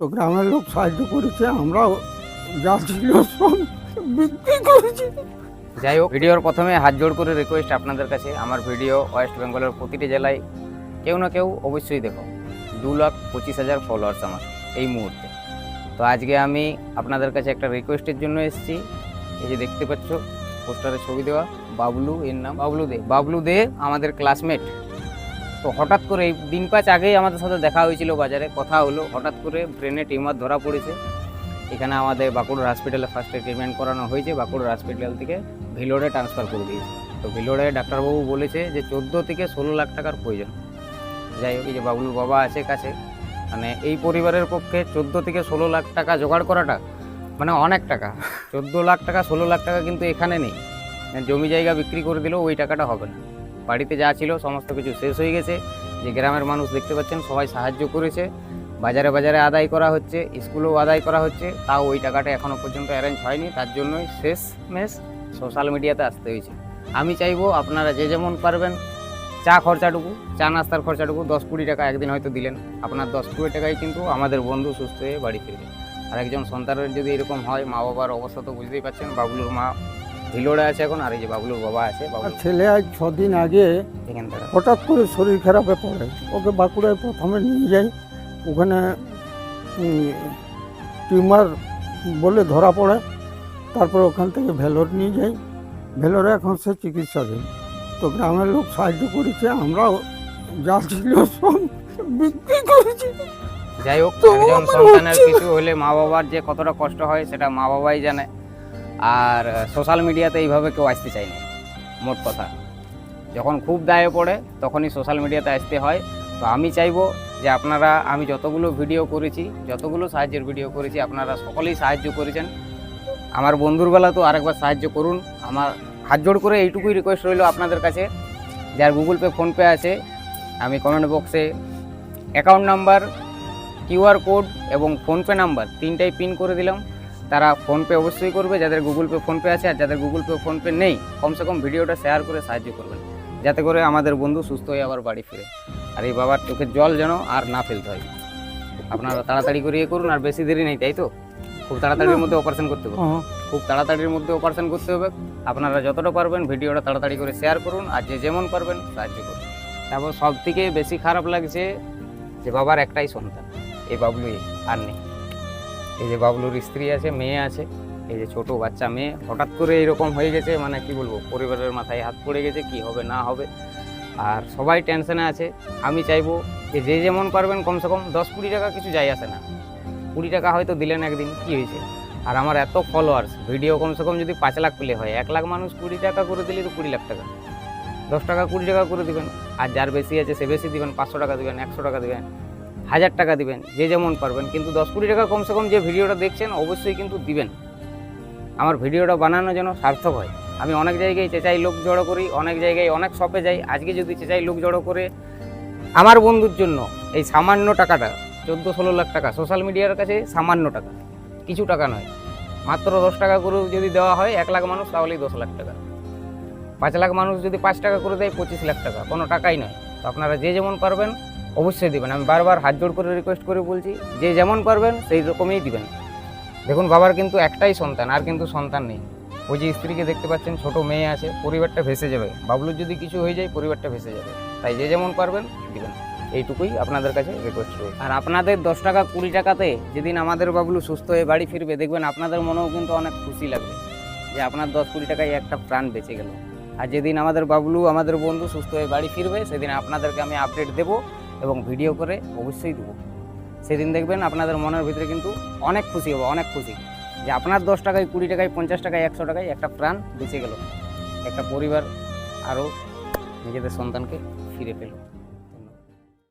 তো গ্রামের লোক সাহায্য করেছে, আমরাও বিক্রি করেছি। যাই হোক, ভিডিওর প্রথমে হাত জোড় করে রিকোয়েস্ট আপনাদের কাছে। আমার ভিডিও ওয়েস্ট বেঙ্গলের প্রতিটি জেলায় কেউ না কেউ অবশ্যই দেখো, দু লাখ পঁচিশ হাজার ফলোয়ার্স আমার এই মুহূর্তে। তো আজকে আমি আপনাদের কাছে একটা রিকোয়েস্টের জন্য এসেছি। এই যে দেখতে পাচ্ছ, পোস্টারে ছবি দেওয়া, বাবলু এর নাম, বাবলু দে বাবলু দে আমাদের ক্লাসমেট তো হঠাৎ করে এই দিন পাঁচ আগেই আমাদের সাথে দেখা হয়েছিল বাজারে, কথা হলো। হঠাৎ করে ব্রেনে টিউমার ধরা পড়েছে। এখানে আমাদের বাঁকুড়া হসপিটালে ফার্স্টে ট্রিটমেন্ট করানো হয়েছে। বাঁকুড়া হসপিটাল থেকে ভিলোরে ট্রান্সফার করে দিয়েছে। তো ভিলোরে ডাক্তারবাবু বলেছে যে চোদ্দ থেকে ষোলো লাখ টাকার প্রয়োজন। যাই হোক যে বাবুলুর বাবা আছে কাছে মানে এই পরিবারের পক্ষে চোদ্দ থেকে ষোলো লাখ টাকা জোগাড় করাটা মানে অনেক টাকা। চোদ্দ লাখ টাকা, ষোলো লাখ টাকা কিন্তু এখানে নেই। জমি জায়গা বিক্রি করে দিলেও ওই টাকাটা হবে না। বাড়িতে যা ছিল সমস্ত কিছু শেষ হয়ে গেছে। যে গ্রামের মানুষ দেখতে পাচ্ছেন, সবাই সাহায্য করেছে। বাজারে বাজারে আদায় করা হচ্ছে, স্কুলেও আদায় করা হচ্ছে। তাও ওই টাকাটা এখনও পর্যন্ত অ্যারেঞ্জ হয়নি, তার জন্যই শেষ মেশ সোশ্যাল মিডিয়াতে আসতে হয়েছে। আমি চাইব আপনারা যে যেমন পারবেন, চা খরচাটুকু, চা নাস্তার খরচাটুকু দশ কুড়ি টাকা একদিন হয়তো দিলেন। আপনার দশ কুড়ি টাকায় কিন্তু আমাদের বন্ধু সুস্থ হয়ে বাড়ি ফিরবে। আর একজন সন্তানের যদি এরকম হয় মা বাবার অবস্থা তো বুঝতেই পারছেন বাবলুর মা ভিলোড়ে আছে এখন আর এই যে বাবলুর বাবা আছে বাবলু ছেলে আজ ছদিন আগে এখান থেকে। হঠাৎ করে শরীর খারাপে পড়ে। ওকে বাঁকুড়ায় প্রথমে নিয়ে যাই। ওখানে টিউমার বলে ধরা পড়ে। তারপর ওখান থেকে ভেলোর নিয়ে যাই। ভেলোরে এখন সে চিকিৎসাধীন। তো গ্রামের লোক সাহায্য করেছে আমরাও যা ছিল সব বিক্রি করেছি। যাই হোক একজন সন্তানের কিছু হলে মা বাবার যে কতটা কষ্ট হয় সেটা মা বাবাই জানে। আর সোশ্যাল মিডিয়াতে এইভাবে কেউ আসতে চায় না মোট কথা। যখন খুব দায়ে পড়ে, তখনই সোশ্যাল মিডিয়াতে আসতে হয়। তো আমি চাইব যে আপনারা, আমি যতগুলো ভিডিও করেছি, যতগুলো সাহায্যের ভিডিও করেছি, আপনারা সকলেই সাহায্য করেছেন। আমার বন্ধুর বেলা তো আরেকবার সাহায্য করুন। আমার হাত জোড় করে এইটুকুই রিকোয়েস্ট রইল আপনাদের কাছে। যার গুগল পে ফোনপে আছে, আমি কমেন্ট বক্সে অ্যাকাউন্ট নাম্বার কিউআর কোড এবং ফোনপে নাম্বার তিনটাই পিন করে দিলাম। তারা ফোনপে অবশ্যই করবে যাদের গুগল পে ফোনপে আছে আর যাদের গুগল পে ফোনপে নেই কমসে কম ভিডিওটা শেয়ার করে সাহায্য করবেন। যাতে করে আমাদের বন্ধু সুস্থ হয়ে আবার বাড়ি ফিরে। আর এই বাবার চোখের জল যেন আর না ফেলতে হয়। আপনারা তাড়াতাড়ি করে ইয়ে করুন আর বেশি দেরি নেই তাই তো? খুব তাড়াতাড়ির মধ্যে অপারেশন করতে হবে। হ্যাঁ, খুব তাড়াতাড়ির মধ্যে অপারেশন করতে হবে। আপনারা যতটা পারবেন ভিডিওটা তাড়াতাড়ি করে শেয়ার করুন আর যে যেমন পারবেন সাহায্য করুন। তারপর সব থেকে বেশি খারাপ লাগছে যে বাবার একটাই সন্তান এই বাবলুই আর নেই। এই যে বাবলুর স্ত্রী আছে, মেয়ে আছে, এই যে ছোট বাচ্চা মেয়ে, হঠাৎ করে এরকম হয়ে গেছে মানে কি বলব, পরিবারের মাথায় হাত পড়ে গেছে, কি হবে না হবে। আর সবাই টেনশনে আছে, আমি চাইব যে যে যেমন পারবেন কমসে কম দশ কুড়ি টাকা কিছু যাই আসে না। কুড়ি টাকা হয়তো দিলেন একদিন, কি হয়েছে? আর আমার এত ফলোয়ার্স ভিডিও কমসে কম যদি পাঁচ লাখ পেলে হয়, এক লাখ মানুষ কুড়ি টাকা করে দিলে তো কুড়ি লাখ টাকা। দশ টাকা কুড়ি টাকা করে দিবেন, আর যার বেশি আছে সে বেশি দিবেন, পাঁচশো টাকা দেবেন, একশো টাকা দিবেন। হাজার টাকা দিবেন, যে যেমন পারবেন। কিন্তু দশ কুড়ি টাকা কমসে কম যে ভিডিওটা দেখছেন, অবশ্যই কিন্তু দিবেন। আমার ভিডিওটা বানানো যেন সার্থক হয়। আমি অনেক জায়গায় চেঁচাই, লোক জড়ো করি, অনেক জায়গায়, অনেক শপে যাই। আজকে যদি চেঁচাই, লোক জড়ো করে আমার বন্ধুর জন্য এই সামান্য টাকাটা, চোদ্দ ষোলো লাখ টাকা সোশ্যাল মিডিয়ার কাছে সামান্য টাকা, কিছু টাকা নয়। মাত্র দশ টাকা করে যদি দেওয়া হয়, এক লাখ মানুষ, তাহলেই দশ লাখ টাকা। পাঁচ লাখ মানুষ যদি পাঁচ টাকা করে দেয়, পঁচিশ লাখ টাকা, কোনো টাকাই নয়। তো আপনারা যে যেমন পারবেন অবশ্যই দেবেন। আমি বারবার হাত জোড় করে রিকোয়েস্ট করে বলছি, যে যেমন পারবেন সেই রকমই দিবেন। দেখুন, বাবার কিন্তু একটাই সন্তান, আর কিন্তু সন্তান নেই। ওই যে স্ত্রীকে দেখতে পাচ্ছেন, ছোট মেয়ে আছে, পরিবারটা ভেসে যাবে। বাবলুর যদি কিছু হয়ে যায়, পরিবারটা ভেসে যাবে। তাই যে যেমন পারবেন, দিবেন। এইটুকুই আপনাদের কাছে রিকোয়েস্ট রয়েছে আর আপনাদের দশ টাকা, কুড়ি টাকাতে যেদিন আমাদের বাবলু সুস্থ হয়ে বাড়ি ফিরবে, দেখবেন আপনাদের মনেও কিন্তু অনেক খুশি লাগবে, যে আপনার দশ, কুড়ি টাকায় একটা প্রাণ বেঁচে গেল। আর যেদিন আমাদের বাবলু, আমাদের বন্ধু সুস্থ হয়ে বাড়ি ফিরবে, সেদিন আপনাদেরকে আমি আপডেট দেবো। এবং ভিডিও করে অবশ্যই দেবো। সেদিন দেখবেন আপনাদের মনের ভিতরে কিন্তু অনেক খুশি হবে, অনেক খুশি। যে আপনার দশ টাকায়, কুড়ি টাকায়, পঞ্চাশ টাকায়, একশো টাকায় একটা প্রাণ বেঁচে গেল। একটা পরিবার আরও নিজেদের সন্তানকে ফিরে পেল।